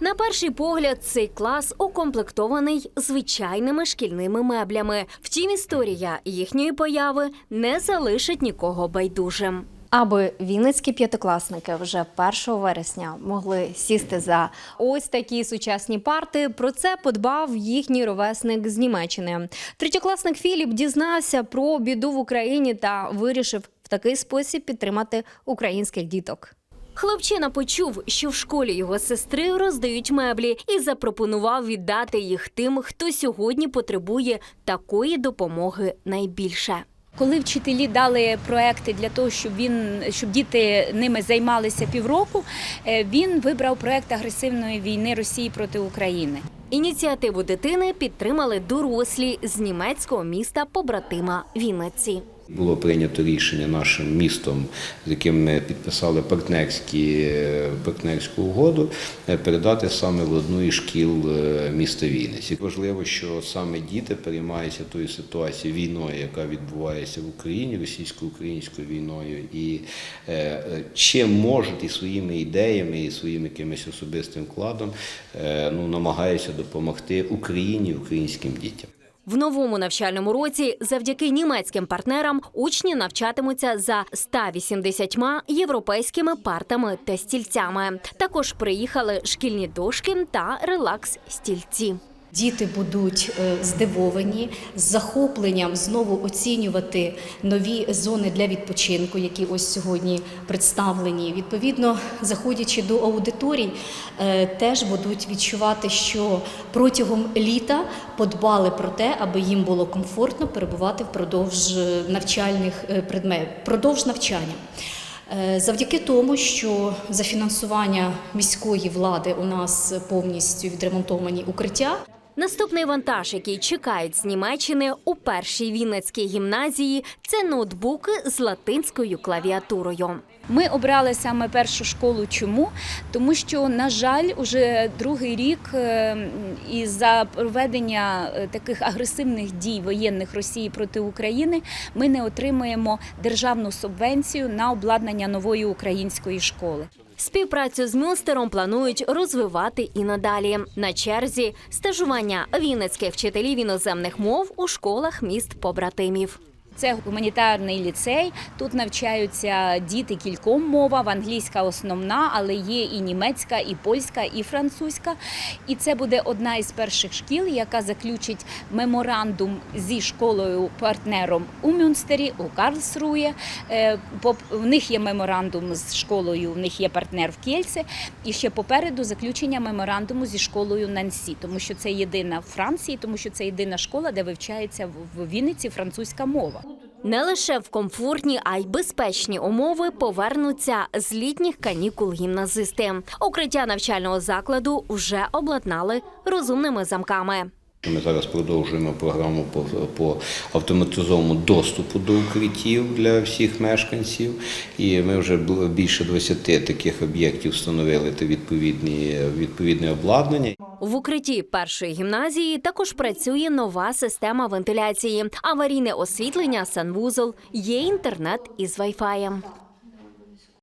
На перший погляд, цей клас укомплектований звичайними шкільними меблями. Втім, історія їхньої появи не залишить нікого байдужим. Аби вінницькі п'ятикласники вже 1 вересня могли сісти за ось такі сучасні парти. Про це подбав їхній ровесник з Німеччини. Третьокласник Філіп дізнався про біду в Україні та вирішив в такий спосіб підтримати українських діток. Хлопчина почув, що в школі його сестри роздають меблі, і запропонував віддати їх тим, хто сьогодні потребує такої допомоги найбільше. Коли вчителі дали проекти для того, щоб він щоб діти ними займалися півроку, е, він вибрав проект агресивної війни Росії проти України. Ініціативу дитини підтримали дорослі з німецького міста побратима Вінниці. Було прийнято рішення нашим містом, з яким ми підписали партнерські, партнерську угоду, е, передати саме в одну із шкіл е, міста Вінниці. Важливо, що саме діти переймаються тою ситуацією війною, яка відбувається в Україні, російсько-українською війною, і е, чим можуть і своїми ідеями, і своїм якимось особистим вкладом ну, намагаються допомогти Україні, українським дітям. В новому навчальному році завдяки німецьким партнерам учні навчатимуться за 180 європейськими партами та стільцями. Також приїхали шкільні дошки та релакс-стільці. Діти будуть е, здивовані з захопленням знову оцінювати нові зони для відпочинку, які ось сьогодні представлені. Відповідно, заходячи до аудиторій, е, теж будуть відчувати, що протягом літа подбали про те, аби їм було комфортно перебувати впродовж е, навчальних предметів, впродовж навчання. Завдяки тому, що за фінансування міської влади у нас повністю відремонтовані укриття. Наступний вантаж, який чекають з Німеччини у першій Вінницькій гімназії, це ноутбуки з латинською клавіатурою. Ми обрали саме першу школу. Чому? Тому що, на жаль, уже другий рік е, із за проведення е, таких агресивних дій воєнних Росії проти України ми не отримуємо державну субвенцію на обладнання нової української школи. Співпрацю з Мюнстером планують розвивати і надалі. На черзі стажування вінницьких вчителів іноземних мов у школах міст побратимів. Це гуманітарний ліцей. Тут навчаються діти кільком мовам. Англійська основна, але є і німецька, і польська, і французька. І це буде одна із перших шкіл, яка заключить меморандум зі школою партнером у Мюнстері, у Карлсрує. Е, В них є меморандум з школою, в них є партнер в Кельце. І ще попереду заключення меморандуму зі школою Нансі, тому що це єдина в Франції, тому що це єдина школа, де вивчається в Вінниці французька мова. Не лише в комфортні, а й безпечні умови повернуться з літніх канікул гімназисти. Укриття навчального закладу вже обладнали розумними замками. Ми зараз продовжуємо програму по, по автоматизованому доступу до укриттів для всіх мешканців. І ми вже більше 20 таких об'єктів встановили та відповідні, відповідне обладнання. В укритті першої гімназії також працює нова система вентиляції, аварійне освітлення, санвузол, є інтернет із вайфаєм.